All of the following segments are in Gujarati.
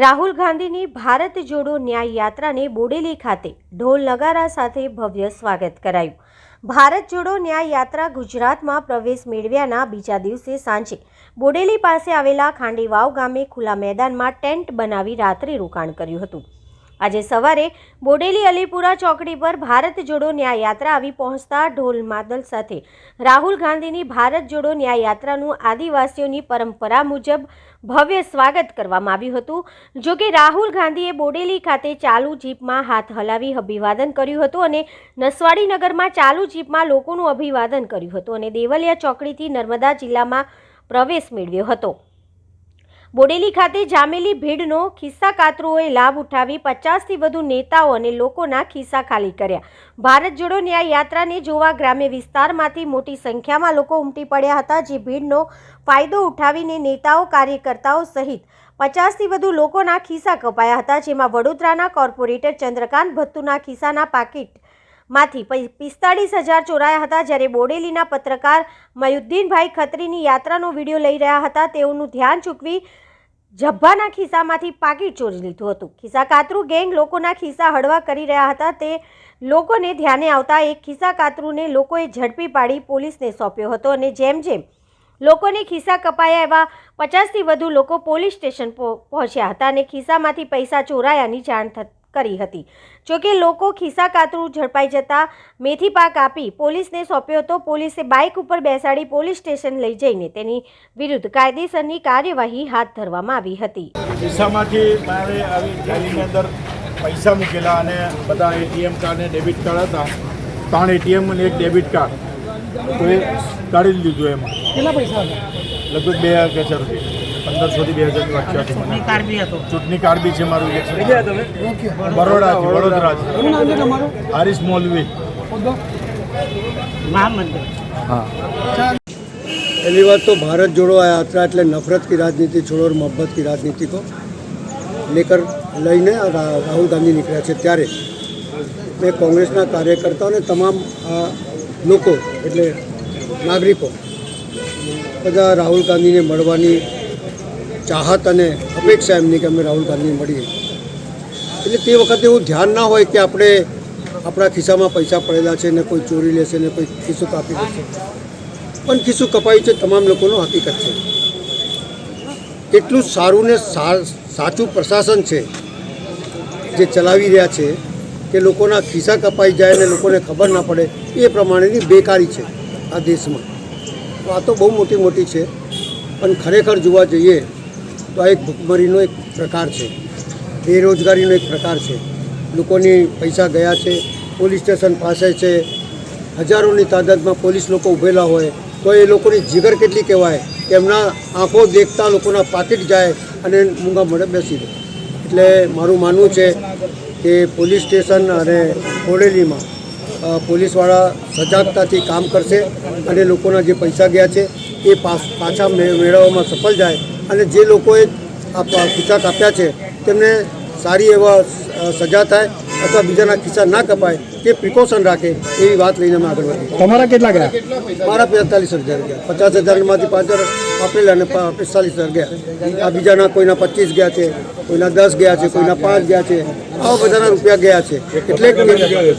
રાહુલ ગાંધીની ભારત જોડો ન્યાય યાત્રાને બોડેલી ખાતે ઢોલ નગારા સાથે ભવ્ય સ્વાગત કરાયું. ભારત જોડો ન્યાય યાત્રા ગુજરાતમાં પ્રવેશ મેળવ્યાના બીજા દિવસે સાંજે બોડેલી પાસે આવેલા ખાંડીવાવ ગામે ખુલ્લા મેદાનમાં ટેન્ટ બનાવી રાત્રે રોકાણ કર્યું હતું. આજે સવારે બોડેલી અલીપુરા ચોકડી પર ભારત જોડો ન્યાય યાત્રા આવી પહોંચતા ઢોલ માદલ સાથે રાહુલ ગાંધીની ભારત જોડો ન્યાય યાત્રાનું આદિવાસીઓની પરંપરા મુજબ ભવ્ય સ્વાગત કરવામાં આવ્યું હતું. જો કે રાહુલ ગાંધીએ બોડેલી ખાતે ચાલુ જીપમાં હાથ હલાવી અભિવાદન કર્યું હતું અને નસવાડી નગરમાં ચાલુ જીપમાં લોકોનું અભિવાદન કર્યું હતું અને દેવલિયા ચોકડીથી નર્મદા જિલ્લામાં પ્રવેશ મેળવ્યો હતો. બોડેલી ખાતે જામેલી ભીડનો ખિસ્સા કાતરુઓએ લાભ ઉઠાવી પચાસથી વધુ નેતાઓ અને લોકોના ખિસ્સા ખાલી કર્યા. ભારત જોડો ન્યાય યાત્રાને જોવા ગ્રામ્ય વિસ્તારમાંથી મોટી સંખ્યામાં લોકો ઉમટી પડ્યા હતા, જે ભીડનો ફાયદો ઉઠાવીને નેતાઓ, કાર્યકર્તાઓ સહિત પચાસથી વધુ લોકોના ખિસ્સા કપાયા હતા, જેમાં વડોદરાના કોર્પોરેટર ચંદ્રકાંત ભત્તુના ખિસ્સાના પાકીટ માંથી પિસ્તાળીસ હજાર ચોરાયા હતા જ્યારે બોડેલીના પત્રકાર મયુદ્દીનભાઈ ખત્રીની યાત્રાનો વીડિયો લઈ રહ્યા હતા. તેઓનું ધ્યાન ચૂકવી જબ્બાના ખિસ્સામાંથી પાકીટ ચોરી લીધું હતું. ખિસ્સા કાતરું ગેંગ લોકોના ખિસ્સા હળવા કરી રહ્યા હતા. તે લોકોને ધ્યાને આવતા એક ખિસ્સા કાતરુને લોકોએ ઝડપી પાડી પોલીસને સોંપ્યો હતો અને જેમ જેમ લોકોને ખિસ્સા કપાયા એવા પચાસથી વધુ લોકો પોલીસ સ્ટેશન પહો- પહોંચ્યા હતા અને ખિસ્સામાંથી પૈસા ચોરાયાની જાણ થ- કરી હતી. જોકે લોકો ખિસ્સા કાતરું ઝડપાઈ જતા મેથી પાક આપી પોલીસને સોંપ્યો હતો. પોલીસે બાઇક ઉપર બેસાડી પોલીસ સ્ટેશન લઈ જઈને તેની વિરુદ્ધ કાયદેસરની કાર્યવાહી હાથ ધરવામાં આવી હતી. ખિસ્સામાંથી મારે આવી થેલીની અંદર પૈસા મૂકેલા અને બધા એટીએમ કાર્ડ ને ડેબિટ કાર્ડ હતા. ત્રણ એટીએમ અને એક ડેબિટ કાર્ડ. તો એ કાઢી લીધું એમાં. કેટલા પૈસા લગભગ બે હજાર કે રૂપિયા પંદરસોથી બે હજારની વાત છે ચૂંટણી કાર્ડ બી હતો ચૂંટણી કાર્ડ બી છે મારું ઇલેક્શન ઓકે બરોડાથી વડોદરાથી શું નામ છે તમારું હારીસ મોલવી હોદ્દો पहली बात तो भारत जोड़ो यात्रा એટલે नफरत की राजनीति छोड़ो और मोहब्बत की राजनीति को लेकर લઈને આ રા- રાહુલ ગાંધી નીકળ્યા છે ત્યારે મેં કોંગ્રેસના કાર્યકર્તાઓ અને તમામ આ લોકો એટલે નાગરિકો બધા રાહુલ ગાંધીને મળવાની ચાહત અને અપેક્ષા એમની કે અમે રાહુલ ગાંધી મળીએ. એટલે તે વખતે એવું ધ્યાન ના હોય કે આપણે આપણા ખિસ્સામાં પૈસા પડેલા છે ને કોઈ ચોરી લેશે ને કોઈ ખિસ્સું કાપી લેશે. પણ ખિસ્સું કપાયું છે તમામ લોકોનો હકીકત છે. કેટલું સારું ને સાચું પ્રશાસન છે જે ચલાવી રહ્યા છે કે લોકોના ખિસ્સા કપાઈ જાય ને લોકોને ખબર ના પડે, એ પ્રમાણેની બેકારી છે આ દેશમાં. તો આ તો બહુ મોટી મોટી છે. પણ ખરેખર જોવા જઈએ તો આ એક ભૂખમરીનો એક પ્રકાર છે. બેરોજગારીનો એક પ્રકાર છે. લોકોની પૈસા ગયા છે, પોલીસ સ્ટેશન પાસે છે. હજારોની તાદાદમાં પોલીસ લોકો ઊભેલા હોય, તો એ લોકોની જીગર કેટલી કહેવાય? કે એમના આંખો દેખતા લોકોના પાકીટ જાય અને મૂંગા મળે બેસી દે. એટલે મારું માનવું છે કે પોલીસ સ્ટેશન અને બોડેલીમાં પોલીસવાળા સજાગતાથી કામ કરશે અને લોકોના જે પૈસા ગયા છે, એ પાછા મેળવવામાં સફળ જાય અને જે લોકોએ આ ખિસ્સા કાપ્યા છે તેમને સારી એવા સજા થાય અથવા બીજાના ખિસ્સા ના કપાય તે પ્રિકોશન રાખે એવી વાત લઈને અમે આગળ વધીએ. તમારા કેટલા ગયા? મારા પિસ્તાલીસ હજાર ગયા. પચાસ હજારમાંથી પાંચ હજાર આપેલા અને પિસ્તાલીસ હજાર ગયા. આ બીજાના કોઈના પચીસ ગયા છે કોઈના દસ ગયા છે કોઈના પાંચ ગયા છે આવા બધાના રૂપિયા ગયા છે. એટલે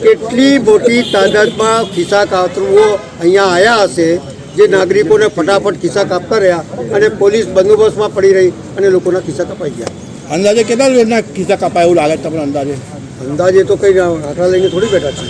કેટલી મોટી તાદાદમાં ખિસ્સા કાતરુઓ અહીંયા આવ્યા હશે જે નાગરિકોને ફટાફટ ખિસ્સા કાપતા રહ્યા અને પોલીસ બંદોબસ્તમાં પડી રહી અને લોકોના ખિસ્સા કપાઈ ગયા. અંદાજે કેટલા લોકોના ખિસ્સા કપાય એવું લાગે તમને અંદાજે? અંદાજે તો કંઈ આંકડા લઈને થોડી બેઠા છે